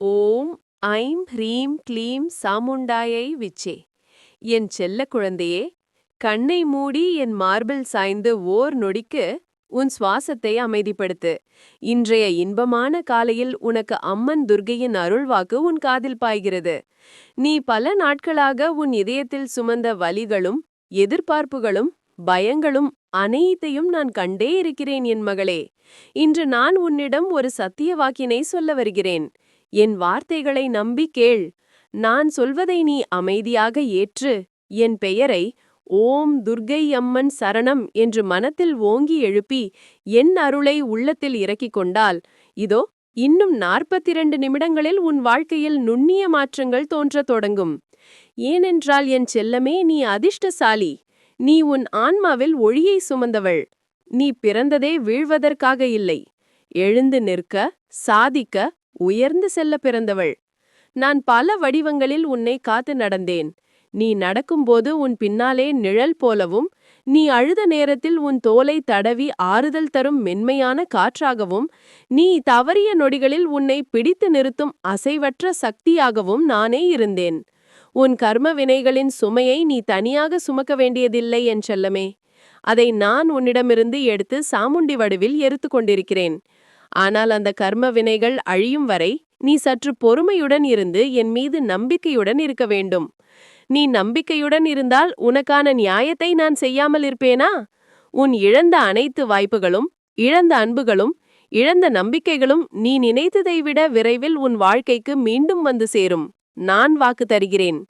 ஓம் I'm ஹ்ரீம் க்ளீம் சாமுண்டாயை விச்சே. என் செல்ல குழந்தையே கண்ணை மூடி என் மார்பில் சாய்ந்து ஓர் நொடிக்கு உன் சுவாசத்தை அமைதிப்படுத்து. இன்றைய இன்பமான காலையில் உனக்கு அம்மன் துர்கையின் அருள்வாக்கு உன் காதில் பாய்கிறது. நீ பல நாட்களாக உன் இதயத்தில் சுமந்த வலிகளும் எதிர்பார்ப்புகளும் பயங்களும் அனைத்தையும் நான் கண்டே இருக்கிறேன் என் மகளே. இன்று நான் உன்னிடம் ஒரு சத்திய வாக்கினை சொல்ல வருகிறேன். என் வார்த்தைகளை நம்பி கேள். நான் சொல்வதை நீ அமைதியாக ஏற்று. என் பெயரை ஓம் துர்க்கை அம்மன் சரணம் என்று மனத்தில் ஓங்கி எழுப்பி என் அருளை உள்ளத்தில் இறக்கிக் கொண்டால் இதோ இன்னும் நாற்பத்திரண்டு நிமிடங்களில் உன் வாழ்க்கையில் நுண்ணிய மாற்றங்கள் தோன்றத் தொடங்கும். ஏனென்றால் என் செல்லமே நீ அதிர்ஷ்டசாலி. நீ உன் ஆன்மாவில் ஒளியை சுமந்தவள். நீ பிறந்ததே வீழ்வதற்காக இல்லை. எழுந்து நிற்க சாதிக்க உயர்ந்து செல்ல பிறந்தவள். நான் பல வடிவங்களில் உன்னை காத்து நடந்தேன். நீ நடக்கும்போது உன் பின்னாலே நிழல் போலவும் நீ அழுத நேரத்தில் உன் தோலை தடவி ஆறுதல் தரும் மென்மையான காற்றாகவும் நீ தவறிய நொடிகளில் உன்னை பிடித்து நிறுத்தும் அசைவற்ற சக்தியாகவும் நானே இருந்தேன். உன் கர்ம வினைகளின் சுமையை நீ தனியாக சுமக்க வேண்டியதில்லை என் செல்லமே. அதை நான் உன்னிடமிருந்து எடுத்து சாமுண்டி வடிவில் எரித்து கொண்டிருக்கிறேன். ஆனால் அந்த கர்ம வினைகள் அழியும் வரை நீ சற்று பொறுமையுடன் இருந்து என் மீது நம்பிக்கையுடன் இருக்க வேண்டும். நீ நம்பிக்கையுடன் இருந்தால் உனக்கான நியாயத்தை நான் செய்யாமல் இருப்பேனா? உன் இழந்த அனைத்து வாய்ப்புகளும் இழந்த அன்புகளும் இழந்த நம்பிக்கைகளும் நீ நினைத்ததை விட விரைவில் உன் வாழ்க்கைக்கு மீண்டும் வந்து சேரும். நான் வாக்கு தருகிறேன்.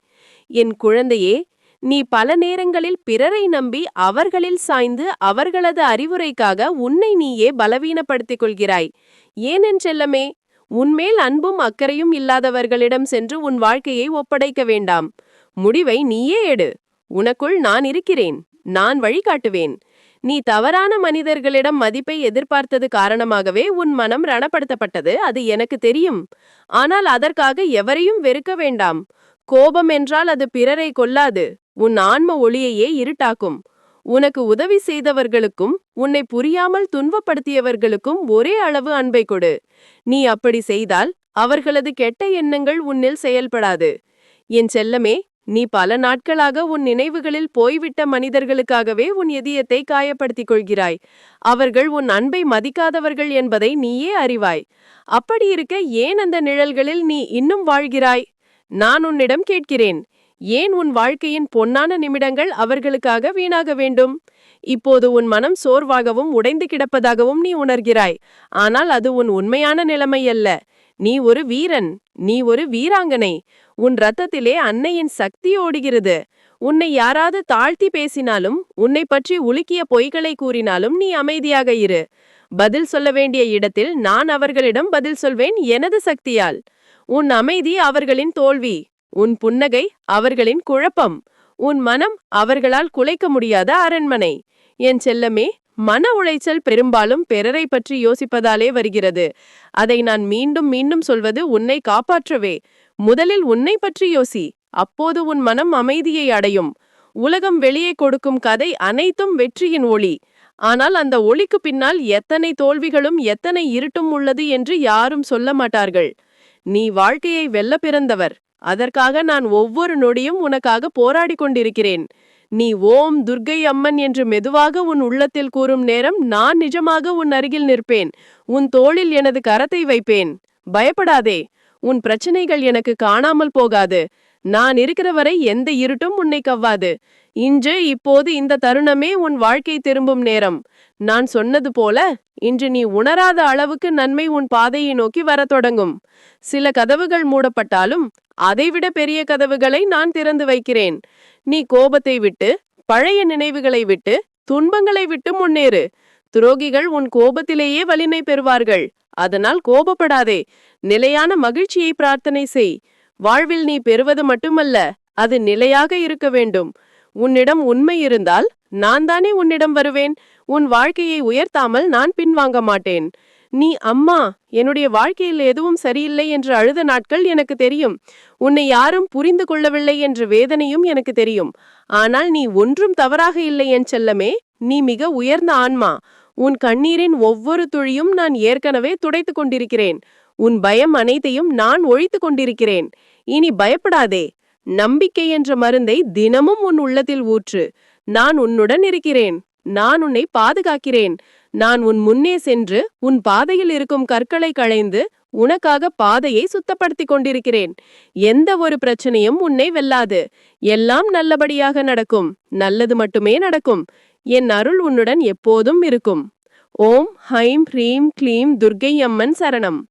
என் குழந்தையே நீ பல நேரங்களில் பிறரை நம்பி அவர்களில் சாய்ந்து அவர்களது அறிவுரைக்காக உன்னை நீயே பலவீனப்படுத்திக் கொள்கிறாய் ஏனென் செல்லமே உன்மேல் அன்பும் அக்கறையும் இல்லாதவர்களிடம் சென்று உன் வாழ்க்கையை ஒப்படைக்க வேண்டாம். முடிவை நீயே எடு. உனக்குள் நான் இருக்கிறேன். நான் வழிகாட்டுவேன். நீ தவறான மனிதர்களிடம் மதிப்பை எதிர்பார்த்தது காரணமாகவே உன் மனம் ரணப்படுத்தப்பட்டது அது எனக்கு தெரியும். ஆனால் அதற்காக எவரையும் வெறுக்க வேண்டாம். கோபம் என்றால் அது பிறரை கொல்லாது. உன் ஆன்ம ஒளியையே இருட்டாக்கும். உனக்கு உதவி செய்தவர்களுக்கும் உன்னை புரியாமல் துன்பப்படுத்தியவர்களுக்கும் ஒரே அளவு அன்பை கொடு. நீ அப்படி செய்தால் அவர்களது கெட்ட எண்ணங்கள் உன்னில் செயல்படாது. என் செல்லமே நீ பல நாட்களாக உன் நினைவுகளில் போய்விட்ட மனிதர்களுக்காகவே உன் எதியத்தை காயப்படுத்திக் கொள்கிறாய். அவர்கள் உன் அன்பை மதிக்காதவர்கள் என்பதை நீயே அறிவாய். அப்படி இருக்க ஏன் அந்த நிழல்களில் நீ இன்னும் வாழ்கிறாய்? நான் உன்னிடம் கேட்கிறேன். ஏன் உன் வாழ்க்கையின் பொன்னான நிமிடங்கள் அவர்களுக்காக வீணாக வேண்டும்? இப்போது உன் மனம் சோர்வாகவும் உடைந்து கிடப்பதாகவும் நீ உணர்கிறாய். ஆனால் அது உன் உண்மையான நிலைமை அல்ல. நீ ஒரு வீரன். நீ ஒரு வீராங்கனை. உன் ரத்தத்திலே அன்னையின் சக்தி ஓடுகிறது. உன்னை யாராவது தாழ்த்தி பேசினாலும் உன்னை பற்றி உலுக்கிய பொய்களை கூறினாலும் நீ அமைதியாக இரு. பதில் சொல்ல வேண்டிய இடத்தில் நான் அவர்களிடம் பதில் சொல்வேன் எனது சக்தியால். உன் அமைதி அவர்களின் தோல்வி. உன் புன்னகை அவர்களின் குழப்பம். உன் மனம் அவர்களால் குலைக்க முடியாத அரண்மனை. என் செல்லமே மன உளைச்சல் பெரும்பாலும் பிறரை பற்றி யோசிப்பதாலே வருகிறது. அதை நான் மீண்டும் மீண்டும் சொல்வது உன்னை காப்பாற்றவே. முதலில் உன்னை பற்றி யோசி. அப்போது உன் மனம் அமைதியை அடையும். உலகம் வெளியே கொடுக்கும் கதை அனைத்தும் வெற்றியின் ஒளி. ஆனால் அந்த ஒளிக்கு பின்னால் எத்தனை தோல்விகளும் எத்தனை இருட்டும் உள்ளது என்று யாரும் சொல்ல மாட்டார்கள். நீ வாழ்க்கையை வெல்ல பிறந்தவர். அதற்காக நான் ஒவ்வொரு நொடியும் உனக்காக போராடி கொண்டிருக்கிறேன். நீ ஓம் துர்க்கை அம்மன் என்று மெதுவாக உன் உள்ளத்தில் கூறும் நேரம் நான் நிஜமாக உன் அருகில் நிற்பேன். உன் தோளில் எனது கரத்தை வைப்பேன். பயப்படாதே. உன் பிரச்சனைகள் எனக்கு காணாமல் போகாது. நான் இருக்கிற வரை எந்த இருட்டும் உன்னை கவ்வாது. இன்று இப்போது இந்த தருணமே உன் வாழ்க்கை திரும்பும் நேரம். நான் சொன்னது போல இன்று நீ உணராத அளவுக்கு நன்மை உன் பாதையை நோக்கி வரத் தொடங்கும். சில கதவுகள் மூடப்பட்டாலும் அதைவிட பெரிய கதவுகளை நான் திறந்து வைக்கிறேன். நீ கோபத்தை விட்டு பழைய நினைவுகளை விட்டு துன்பங்களை விட்டு முன்னேறு. துரோகிகள் உன் கோபத்திலேயே வலிமை பெறுவார்கள். அதனால் கோபப்படாதே. நிலையான மகிழ்ச்சியை பிரார்த்தனை செய். வாழ்வில் நீ பெறுவது மட்டுமல்ல அது நிலையாக இருக்க வேண்டும். உன்னிடம் உண்மை இருந்தால் நான் தானே உன்னிடம் வருவேன். உன் வாழ்க்கையை உயர்த்தாமல் நான் பின்வாங்க மாட்டேன். நீ அம்மா என்னுடைய வாழ்க்கையில் எதுவும் சரியில்லை என்று அழுத நாட்கள் எனக்கு தெரியும். உன்னை யாரும் புரிந்து கொள்ளவில்லை என்ற வேதனையும் எனக்கு தெரியும். ஆனால் நீ ஒன்றும் தவறாக இல்லை என் செல்லமே நீ மிக உயர்ந்த ஆன்மா. உன் கண்ணீரின் ஒவ்வொரு துளியும் நான் ஏற்கனவே துடைத்துக் கொண்டிருக்கிறேன். உன் பயம் அனைத்தையும் நான் ஒழித்துக் கொண்டிருக்கிறேன். இனி பயப்படாதே. நம்பிக்கை என்ற மருந்தை தினமும் உன் உள்ளத்தில் ஊற்று. நான் உன்னுடன் இருக்கிறேன். நான் உன்னை பாதுகாக்கிறேன். நான் உன் முன்னே சென்று உன் பாதையில் இருக்கும் கற்களை களைந்து உனக்காக பாதையை சுத்தப்படுத்திக் கொண்டிருக்கிறேன். எந்த ஒரு பிரச்சனையும் உன்னை வெல்லாது. எல்லாம் நல்லபடியாக நடக்கும். நல்லது மட்டுமே நடக்கும். என் அருள் உன்னுடன் எப்போதும் இருக்கும். ஓம் ஹைம் ஹ்ரீம் க்ளீம் துர்கை அம்மன் சரணம்.